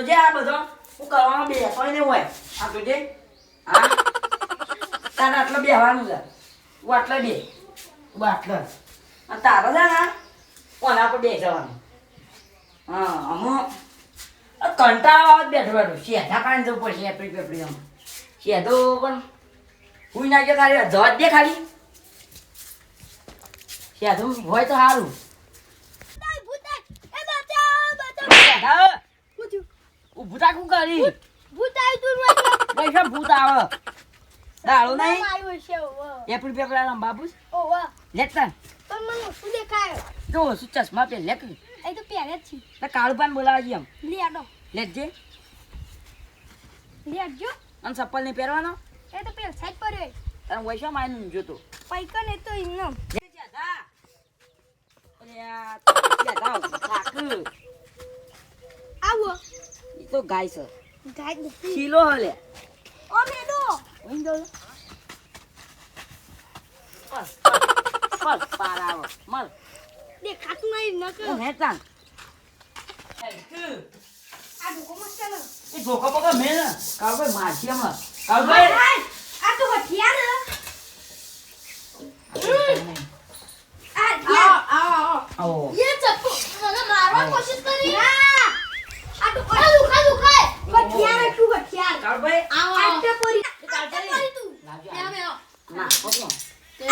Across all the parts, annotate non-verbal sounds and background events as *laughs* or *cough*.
ડબુડો જે આ બધો હું કરવાનો બે કોઈ ને હોય. આ જોજે હા તારે આટલો બેહવાનું છે. હું આટલો બે, હું આટલો. અને તારે છે ને કોના પર બે જવાનું. હા, અમો કંટાળો આવે બેઠો બેઠો. શેઠા કાંઈ જવું પડશે એપડી પેપડી આમ. શેઠો પણ હું ના કે તારે જવા જ દે ખાલી. શેઠું હોય તો સારું. થા *laughs* શું કરી પૈસા ભૂત આવે? દાડો નહીં? એપડી પેપડી આમ બાબુ લેતા જો શું ચશ્મા પહેર લે કે તો કાળું પાન બોલાવા જઈએ એમ. લેજે અને ચપ્પલ નહીં પહેરવાનો? અને વૈશા માનું જોતો. ઈ તો ગાય છે. શીલો હલે. ઓઈન દો બસ બસ પાર આવો મર દેખાતું નહીં નકર હું હેતાન આ ભૂકો મસ્ત એ ભોકો ભોકો મેલ કાળભાઈ મારશે હમણાં. કાળભાઈ આ કાળભાઈ આટે પરી કરી. પરી તું. લાવજો ના પકડો.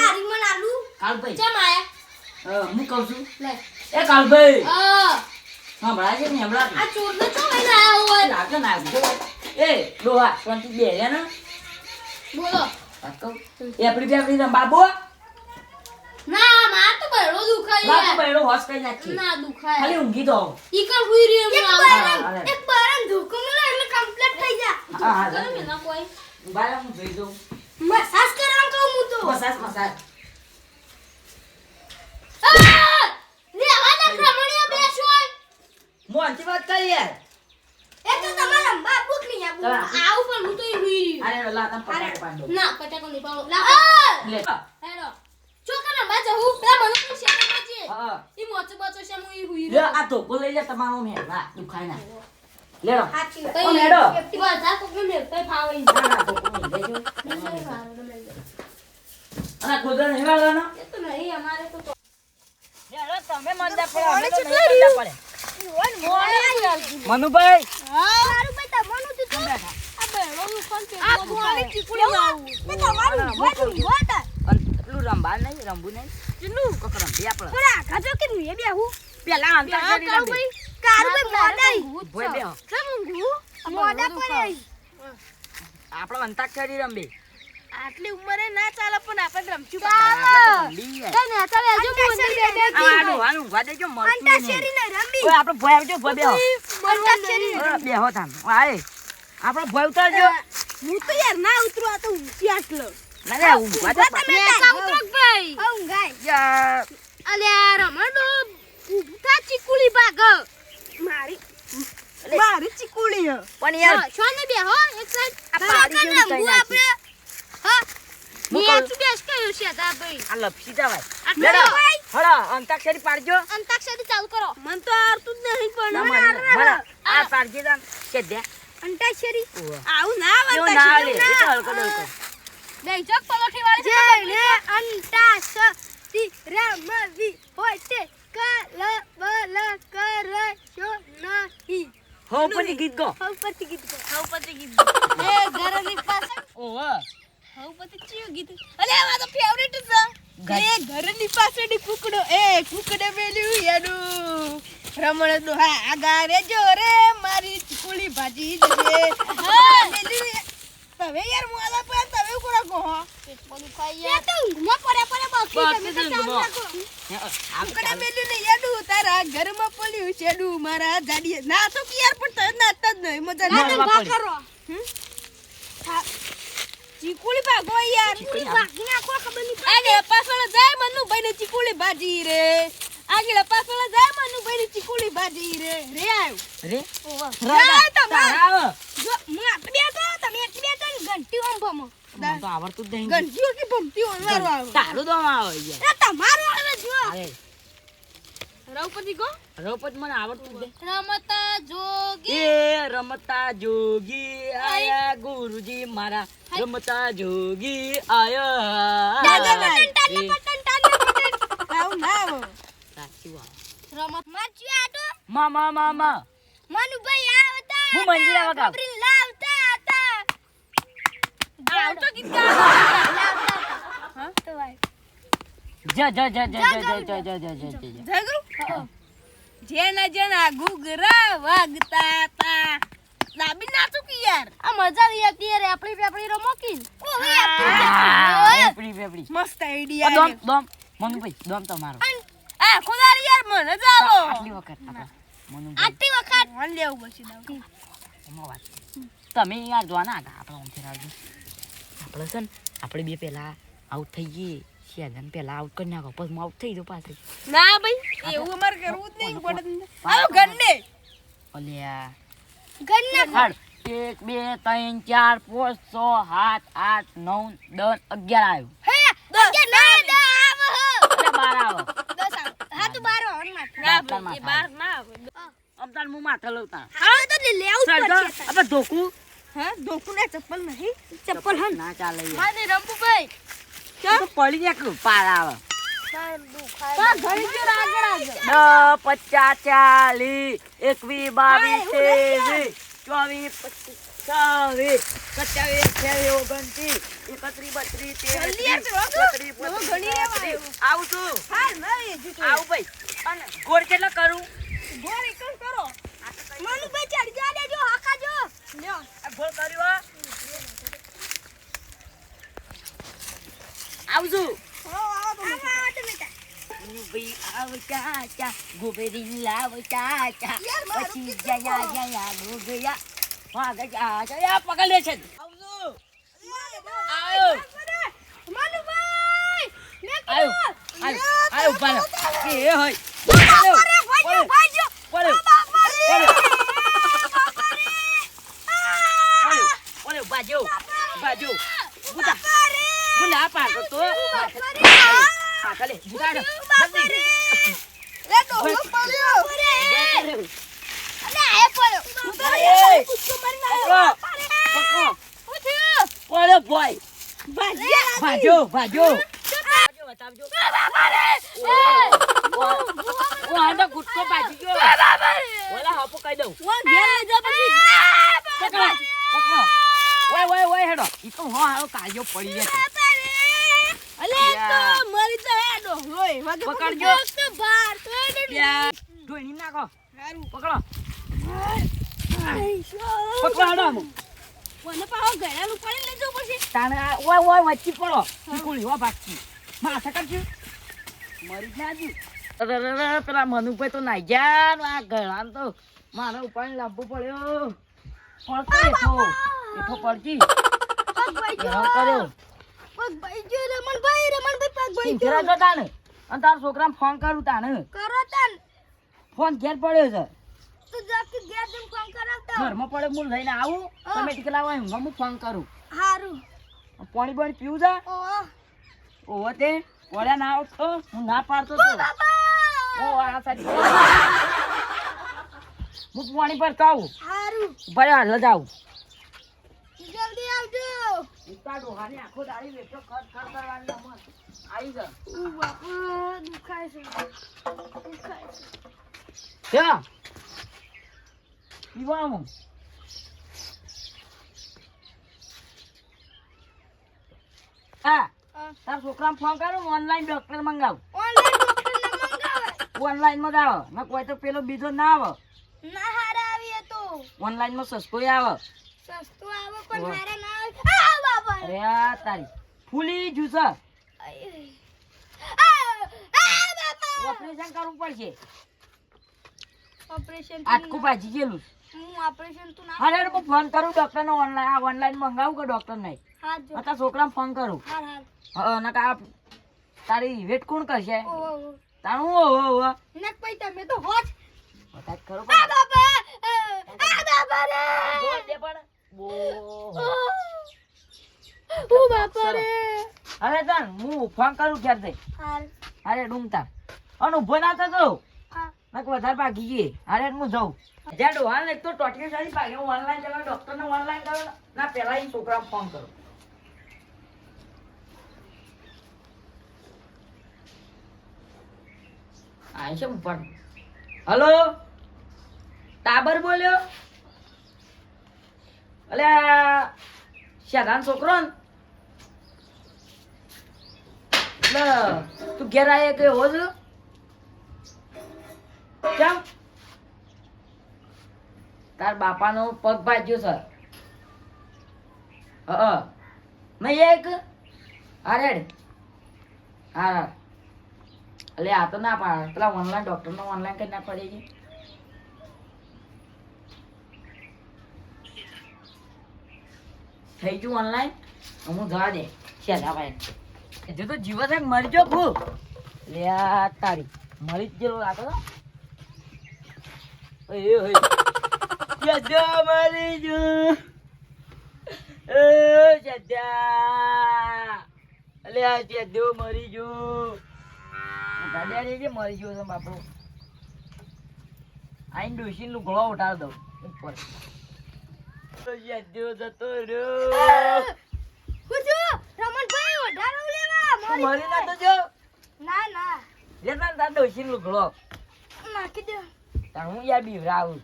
આ રીમન આલુ. કાળભાઈ. ચમ આયા? હા, હું કહું છું? લે. એ કાળભાઈ. આ હમણાં છે ને હમણાં આ ચોર ને ચમ લઈને આયા હોય લાગજો ના એ ડોહા શાંતિ બે રહ્યા ને? બોલો. વાત કહું એ આપણી બે આપણી બાબુ? ના માર તો બળો દુખાય બાબુ યાર બેડો હોશ કરી નાખી. ના દુખાય. ખાલી ઊંઘી દો. ઈ કર હુઈ રહ્યો હું હા, એક બારન ધોકો મને એટલે કમ્પ્લીટ થઈ જા. હા, હા, હા. મે ના કોઈ. બાલા હું જોઈ દઉં મસાજ કરવા કહું હું તો. મસાજ મસાજ હોય? મોંથી વાત કરી યાર. એ તો તમારા બાપુ જ નહીં આવું આવું પણ હું તો ઈ હુઈ અરે લા તમ પટાકો પાડ ના પટાકો નહીં પાડો. લા લે. હેડો. ચોકના બાજુ હું પેલા મને પણ શેના બાજે હા. ઈ મોચો બચો છે હું હુઈ આ તો બોલે લે તમારો મેં. ના દુખાય ના વાત. ઓ, હેડો. એક્ટિવ જા કોક ને કઈ ફાવે. ના ના લેજો. અને ખોદા નહીં વાળવાનો? એ તો નહીં અમારે તો તમે મંદા પડો અમે તો નહીં મંદા પડે. મનુભાઈ? રંબા નહીં રંબુ નહીં? કેટલું કોક બે બેહું પેલા અંતર કરી કારું ભાઈ મોડા ભોય બે કેમ મોડા પડે આપણે રમ બે આટલી ઉંમરે ના ચાલે પણ આપણે રમચું રંબી યાર. કઈ ના ચાલે હજુ હું અંદર બે બે આ આનું આનું ઊભા દેજો મરતું અંતા શેરી ને રમી ઓય આપણે ભોય આવજો ભોય બેહો. અંતાક્ષરી ઓય, બેહો તાન. આય આપણે ભોય ઉતારજો. હું તો યાર ના ઉતરું આ તો ઊંચી આટલો. ના દે તમે ભાઈ. ઊંઘાય. યાર અલ્યા રમણો ઊભા ચીકુલી ભાગ. મારી. મારી ચીકુલી હ પણ યાર શોને બે હો એક સાઈડ આ પાડી જેવી કઈ નાખી. હા છે અંતાક્ષરી પાડજો. અંતાક્ષરી ચાલુ કરો. મન તો આવતું જ નહીં ના મને મને આ પાડજે કે દે. અંતાક્ષરી? આવું ના એવું ના હાલે હલકો ડલકો બે પલોઠી વાળી જેને અંતાક્ષરી રમવી હોય તે કલ બલ કરશો નહીં. હો પછી ગીત ગો. હવપતિ ગીત ગો. હવપતિ ગીત ગો. એ ઘરની પાસે ઓવા હવપતિ ચિયો ગીત. અલે આ તો ફેવરેટ છે. એ ઘરની પાસેની કુકડો. એ કુકડે મેલ્યું એનું. રમણ નો હા આગા રે જો રે મારી ચીકુલી ભાજી હા. મેલ્યું તમે યાર મોલા પર તમે કોરા કહો બધું ખાઈ યાર. તો ઊંઘમાં પડ્યા પડ્યા બાકી તમે તો ચાલુ રાખો કુકડે મેલ્યું ને એનું તારા ઘરમાં પડ્યું છેડું મારા જાડીએ. ના તો કે યાર પણ તમે નાતા જ નહીં મજા ના, ના ના, કરો ચીકુલી ભાગો યાર. ચીકુલી ભાગી? નાખો ખબર નહીં આગળ પાછળ જાય મનુ ભાઈ ને ચીકુલી ભાજી રે. આગળ પાછળ જાય મનુ ભાઈ ચીકુલી ભાજી રે. રે આવ્યો અરે રે તમાર તારા જો હું આપ બે તો તમે એક બે તો ઘંટી ઓમ ભમો તો આવડતું જ નહીં. ઘંટીઓ કે ભમતી ઓમ વારો આવે? તારું તો આવે યાર એ તમારો આવે જો. અરે રૌપતિ ગો રોપત મને આવડતું જ રમતા જોગી. રમતા જોગી આયા ગુરુજી મારા. રમતા જોગી આયા. એ. *laughs* ના આવે. રમત માચ્યું આટો મા મા મા મા. મનુભાઈ આવતા હું મંજીરા હતા, વગાડ. લાવતા હતા. આવતો ગીત ગાવા. લાવતા હતા. હા તો ભાઈ જા જા જા જા જા જા જા જા જા જા. જા જેના જેના ઘૂઘરા વાગતા તા દાબી નાચું કે યાર? આ મજા આવી હતી યાર આપણી પેપડી રમો કી આ, પેપડી પેપડી મસ્ત આઈડિયા દોમ દોમ. મનુભાઈ દોમ તમારો. આ ખુદારી યાર મને જ આટલી વખત આટલી વખત. મન લેવું પછી દાવ. એમાં વાત તમે યાર જોવા ના આપણે ઓમથી રાખજો આપણે છે ને આપણે બે પહેલા આઉટ થઈ ગઈએ. શેઝન પહેલા આઉટ કરી નાખો પછી આઉટ થઈ જાઉં પાછી. ના ભાઈ એવું અમારે કરવું જ નહીં પડે આવો ગન્ને ગન્ને એક બે ત્રણ ચાર પાંચ છ સાત આઠ નવ દસ અગિયાર આવ્યું. હે ના બાર આવે. તું બાર હનુમાન ના ભાઈ પચાસ ચાલીસ એકવીસ બાવીસ ચોવીસ પચીસ. સત્યાવીસ લાવ ચાચા. પછી જયા જયા ગોગયા. હા આ આ પકડ લે છે. આવજો. આયો. તો. ભાજો ભાજો ભાજો ગુટકો બાજી ગયો ઓલા હાપો કહી દઉં ઘેર લઈ જા પછી પકડો પકડો ઓય ઓય ઓય હેડો ઈ તો પકડજો. પકડો પકડો પકડો હેડો આમ મને પાહો ગળાનું પાણી લઈ જવું પડશે તાણે ઓય ઓય વચ્ચે પડો. ઈકુલી હો ભાગતી માથા કરજો. મરી જાજુ અરે પેલા મનુભાઈ તો નાઈ ગયા ને આ ગળા તો મારે ઉપાડી લાવવું પડ્યો. પડતો એઠો. એઠો પડતી હેરાન કર્યો. પગ જો રમણભાઈ જો અને તારા છોકરાને ફોન કરું તાને કરો તન ફોન ઘેર પડ્યો છે. તું જાકે ઘેર જઈને ફોન કરાવતો ઘરમાં પડે મૂળ લઈને આવું તમે ટીકલા હોય હું હું ફોન કરું. હારું. પાણી પાણી પીવું જા. ઓ. ઓવો તે પડ્યા ના આવતો હું ના પાડતો તો. ઓ આ સાચી હું પાણી પર આવું. હારું. ભાઈ હાલ જ આવું. જલ્દી આવજો. ઉતાડો ડોહાની આખો દાડી વેચો ખર્ચ ખર્ચ કરવાની અમર. આવી જા. ઓ બાપા દુખાય છે. દુખાય છે. ક્યાં પીવાનું. હા હા. તાર છોકરાને ફોન કરો ઓનલાઈન ડોક્ટર મંગાવ. ઓનલાઈન મંગાવે? માં જ આવે. ના કોઈ તો પેલો બીજો ના આવે. ના હારા આવીએ તો ઓનલાઈનમાં સસ્તો આવે. સસ્તો આવે પણ હારા ના આવે. આ બાબા. અરે આ તારી ફૂલી જુસા ઓપરેશન કરવું પડશે. ઓપરેશન આટકું ભાજી ગયેલું હું ઓપરેશન તું ના અરે હું ફોન કરું ડોક્ટર ને ઓનલાઈન આ ઓનલાઈન મંગાવું કે ડોક્ટર નહીં? હાથ જો. તારા છોકરાને ફોન કરું. હાર હાર હા નકા તારી વેટ કોણ કરશે? ઓ ઓ ઓ તારું ઓ ઓ ઓ નક પૈ તમે તો હોત બતા જ આ બાબા આ બાબા રે. જોર પણ. બો. ઓ બાપા રે. અરે તાન હું ફોન કરું ક્યારે અરે ડૂમતા અને ઊભો ના થતો. નાક વધારે ભાગી ગઈ. અરે હું જાઉં. જ્યાં ડોહાને એક તો ટોટલી સારી ભાગે. હું ઓનલાઈન કરો ડોક્ટરને ઓનલાઈન કરો ના પહેલા એ છોકરા ફોન કરો. આ છે હલો? ટાબર બોલ્યો? અલે શાદાન છોકરો ને તું ઘેર આવ્યા કે હો કેમ તાર બાપાનો પગ ભાજ્યો સર હ મેં એક? અરે હા એટલે આ તો ના પાડે. પેલા ઓનલાઈન ડોક્ટરનો ઓનલાઈન કરી નાખવા પડે થઈ ગયું ઓનલાઈન હું જવા દે. છેલ્લા ભાઈ. જો તો જીવો મરી જો ખૂબ લે તારી. મરી જ જેલો લાગે જદ્દા મરી જો. જદ્દા અલે આ જદ્દો મરી જો. દાદા રે જે મરી ગયો છે બાપુ આઈન ડોશી નું ગળો ઉઠાડ દઉં. ઉપર જદ્દો જતો રહ્યો. છું? રમણભાઈ ઓઢારો લેવા. મરી ના તો જો. ના ના. તાર ડોશી નું ગળો. નાખી દે. હું યાર બીવરાવું.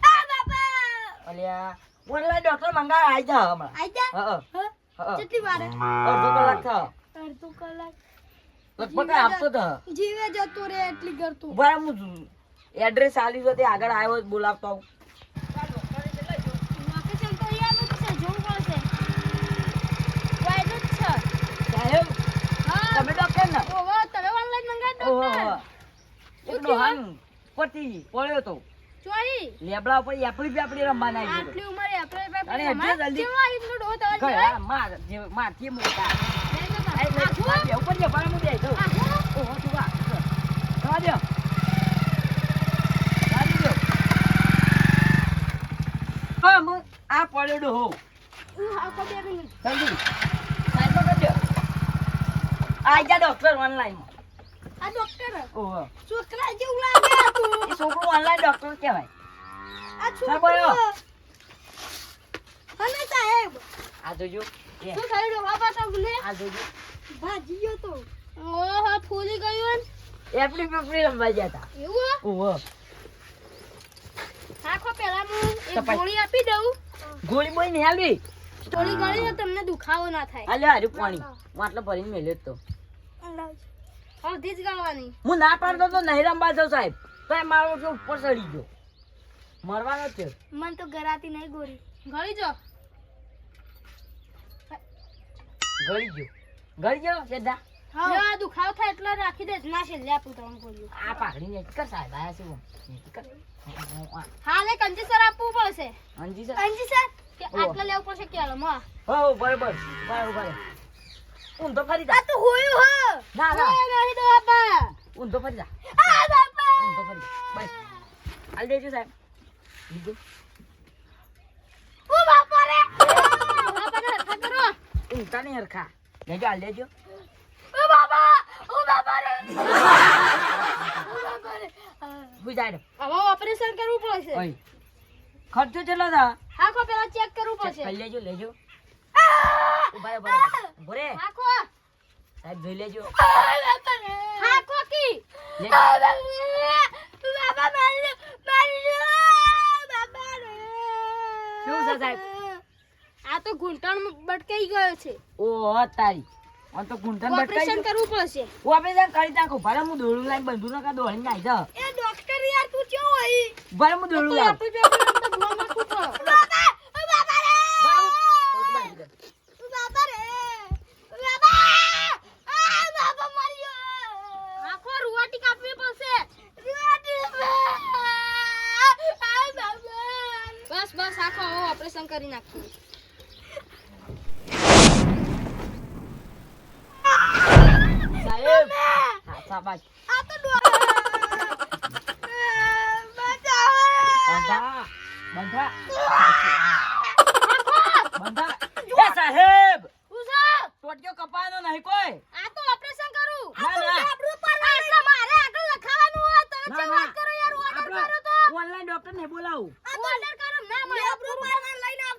આ બાપા! અલ્યા ઓનલાઈન ડોક્ટર મંગાવ આવી જા હમણાં. આઈ જા? હા હા. હા? કેટલી વાર? અડધો કલાક થયો. અડધો કલાક. લગભગ આપતો તો. જીવે જતો રે એટલી કરતું ઊભા હું એડ્રેસ આલી તો તે આગળ આવ્યો બોલાવતો આવું. તમે ડોક્ટર ને? તમે ઓનલાઈન મંગાવી ડોક્ટર પતી પડ્યો તો ચોરી લેબડા ઉપર એપડી પેપડી રમવા ના આટલી ઉંમરે આપણે પેપડી અને જલ્દી. કેવો આટલો ડોહો તો માર જે માર કે મોટા બે ઉપર જે ભાડે હું બેસી જાઉં. આખું? ઓહો, તું વા. જવા. હા, હું આ પડ્યો હો જલ્દી આ જા ડોક્ટર ઓનલાઈન આ ડોક્ટર ઓહો. છોકરા જેવું લાગે આ એ છોકરું ઓનલાઈન ડોક્ટર કહેવાય. આ છોકરો અને સાહેબ. આ જોજો. શું થયું? ડોહા પાછા ભૂલે આ જોજો. ભાજી ગયો તો. ઓહો ફૂલી ગયું એપડી પેપડી રમવા ગયા એવું? ઓહો. આખો પેલા હું એક ગોળી આપી દઉં. ગોળી બોઈ ને હાલવી ગોળી ગળી તમને દુખાવો ના થાય. હાલે હારું પાણી. માટલો ભરીને મેલ્યો તો. અડધી જ ગાવાની હું ના પાડતો તો નહીં રમવા જાઉં સાહેબ. તો એ મારો તો ઉપર ચડી ગયો. મરવાનો છે. મન તો ગરાતી નહીં ગોરી. ગળી જો. ગળી ગયો. ગળી ગયો સીધા? હા. આ થાય એટલો રાખી દે. ના છે લે આપું તમને આ પાઘડી ને કર સાહેબ આયા છે હું. હા લે કંજીસર આપવું પડશે. અંજી સર. કંજીસર કે આટલા લેવું પડશે કે માં. હો બરાબર બરાબર. ઊંધો ફરી જા. આ તો હોયું હ. ના ના. નહીં તો બાપા. ઊંધો ફરી જા. આ બાપા. ઊંધો ફરી બસ. હાલ દેજો સાહેબ. લીધું ઓ બાપા રે? બાપા ને હરખા કરો. ઊંઘતા નહીં હરખા. લેજો હાલ દેજો ઓ બાપા ઓ બાપા રે. ઓ બાપા રે. હું ઓપરેશન કરવું પડશે. ઓય. ખર્ચો ચેટલો હા કો પેલા ચેક કરવું પડશે. લેજો લેજો! ઊભા ઊભા રહો. ઊભો સાહેબ જોઈ લેજો. આખો કી. બાપા મારી મારી બાબા રે શું છે સાહેબ? આ તો ઘૂંટણ બટકાઈ ગયો છે. ઓહો તારી. આ તો ગુંઠણ ઓપરેશન કરવું પડશે. ઓપરેશન કરી નાખો. ભારે હું દોડું લાઈન બંધુ નકા દોડીને નાઈ જા એ ડોક્ટર યાર તું કેવો હોય? ભલે હું દોડું લાવ આપી દે તો ભૂવા નાખું તો બાપા ઓ બાપા રે ઓ બાપા રે ઓ બાપા આ બાપા મર્યો આખો રૂવાટી કાપવી પડશે રૂવાટી આ બાપા બસ બસ આખો ઓપરેશન કરી નાખીએ સાહેબ હા શાબાશ આ તો બંધા બંધા. બંધા. એ સાહેબ ટોટિયો કપાવાનો નહીં કોઈ. આ તો ઓપરેશન કરું. ના, ના. આટલા મારે આગળ લખાવાનું હોત છે વાત કરો યાર ઓર્ડર કરો તો. ઓનલાઈન ડોક્ટર ને બોલાવું. ઓર્ડર કરો. ના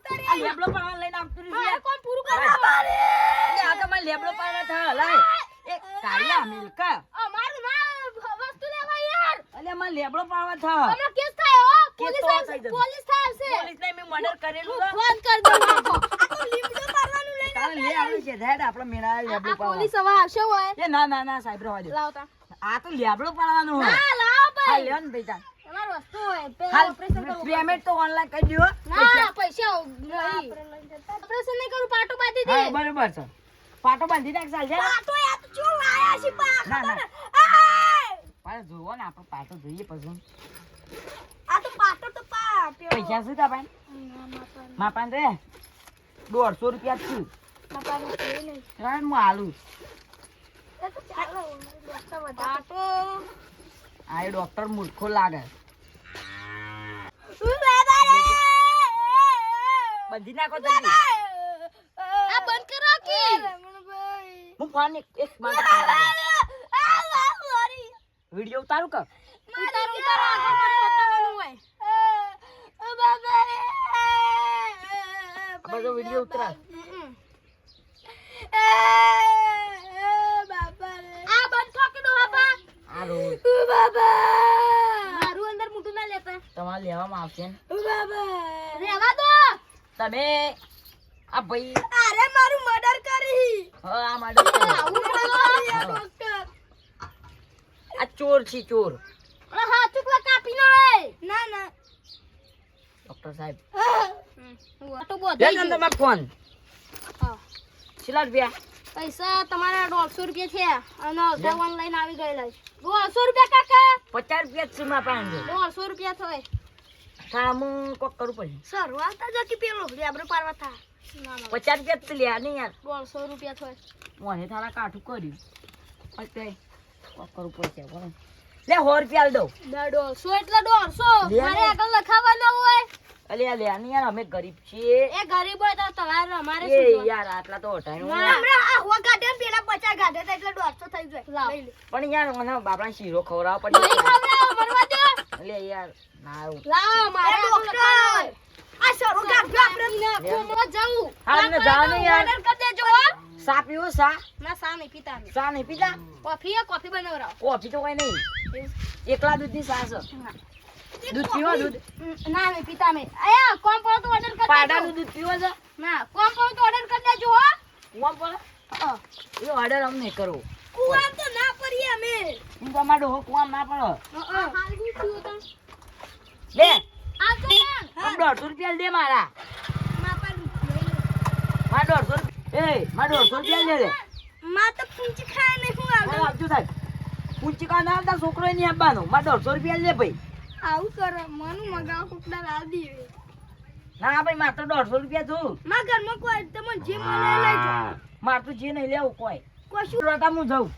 લઈને આ લેબડો પાડવા લઈને આપતું રહ્યું કોણ પૂરું અરે, મારે આ તો મારે લેબડો પાડવા થયો લાય એ કાળિયા મિલકા અમારું ના વસ્તુ લેવા યાર. અલે મારે લેબડો પાડવા થયો. હમણાં કેસ થાય હો. પોલીસ આવશે થઈ જશે. પોલીસ થાય છે મેં મર્ડર કરેલું ફોન કર દો આ તો લીમડો પારવાનું લઈને કાલે લે આવે છે હેડ આપણે મેળા લેબડો પાડવા. પોલીસ હવે આવશે હોય. એ ના ના ના સાહેબ રવા દો. લાવતા આ તો લેબડો પાડવાનું હોય. ના લાવો ભાઈ. ને માપાન દોઢસો રૂપિયા છું રાણ હું આલું આ ડોક્ટર મૂર્ખો લાગે. બંધી નાખો જલ્દી આ બંધ કરો કે? હું ફોન એક એક વીડિયો ઉતારું કર ઉતારો ઉતારો આગળ મારે બતાવવાનું હોય. આ બધો વીડિયો ઉતરા આ બંધ થો કે પા આ રોજ મારું અંદર મોટું ના લેતા તમારે લેવામાં આવશે રેવા દો. તમે આ ભાઈ અરે મારું મર્ડર કરી. હા આ મર્ડર આવું ડોક્ટર આ ચોર છે ચોર. અરે હા ચૂકવા કાપી નાય ના ના. ડોક્ટર સાહેબ. તો બોધ તમારો ફોન કેટલા રૂપિયા. પૈસા તમારા દોઢસો રૂપિયા છે અને અડધા ઓનલાઈન આવી ગયેલા છે. દોઢસો રૂપિયા કાકા? પચાસ રૂપિયા જ પાંચ દોઢસો રૂપિયા થાય. હું કોક કરવું પડે સર વાતા જતી પેલો લેબરો પારવા થા. પચાસ રૂપિયા તો લ્યા નહીં યાર. દોઢસો રૂપિયા થાય. મને તારા કાઠું કર્યું. અત્યારે કોક કરવું પડશે લે સો રૂપિયા દઉં. દોઢસો એટલે દોઢસો. મારે આગળ લખાવવાનો હોય. અલે આ લ્યા યાર અમે ગરીબ છીએ. એ ગરીબ હોય તો તમારે અમારે શું જોવાનું? યાર આટલા તો હટાય ના, હમણાં આ કાઢે પેલા પચાસ ગાડે તો એટલે 150 થઈ જાય. પણ યાર મને બાપડા શીરો ખવડાવવા નહીં ખવરાવ મરવા દે. અલે યાર ના આવું. લાવ મારે ડોક્ટર આ શરૂ કાઢજો આપણે. કોમમાં જાઉં હા, અમને જવાનું યાર. ઓર્ડર કરી દેજો, સા પીવો સા? ના સા નહીં પીતા. સા નહીં પીતા? કોફી એ કોફી બનાવરાવ. કોફી તો કઈ નહીં. એકલા દૂધની સા છે. દૂધ પીવો દૂધ ના નહીં પીતા અમે. આયા, કોમ પડો તો order કરી. દૂધ પીવો છે ના, કોમ પડો તો ઓર્ડર કરી દેજો, હો. કુવા પડે હા. એ ઓર્ડર અમને કરો કુવામાં તો ના પડીએ અમે. હું તમારો હો કુવા ના પડો હા. હાલ હું થયું તા? લે આ તો ના. આમ દોઢસો રૂપિયા દે મારા. મારા દોઢસો રૂપિયા એ મારા દોઢસો રૂપિયા લે લે માં તો પૂંચી ખાય નહીં હું આપજો સાહેબ પૂંચી કા ના આવતા છોકરો નહીં આપવાનો મારા દોઢસો રૂપિયા લે ભાઈ આવું કરો મનું મગાવ કુકડા લાલ દી ના ભાઈ માર તો દોઢસો રૂપિયા છું માં ઘરમાં કોઈ તમને જે મને લઈ જાઓ માર તો જે નહીં લેવું કોઈ. કશું રોતા હું જાઉં.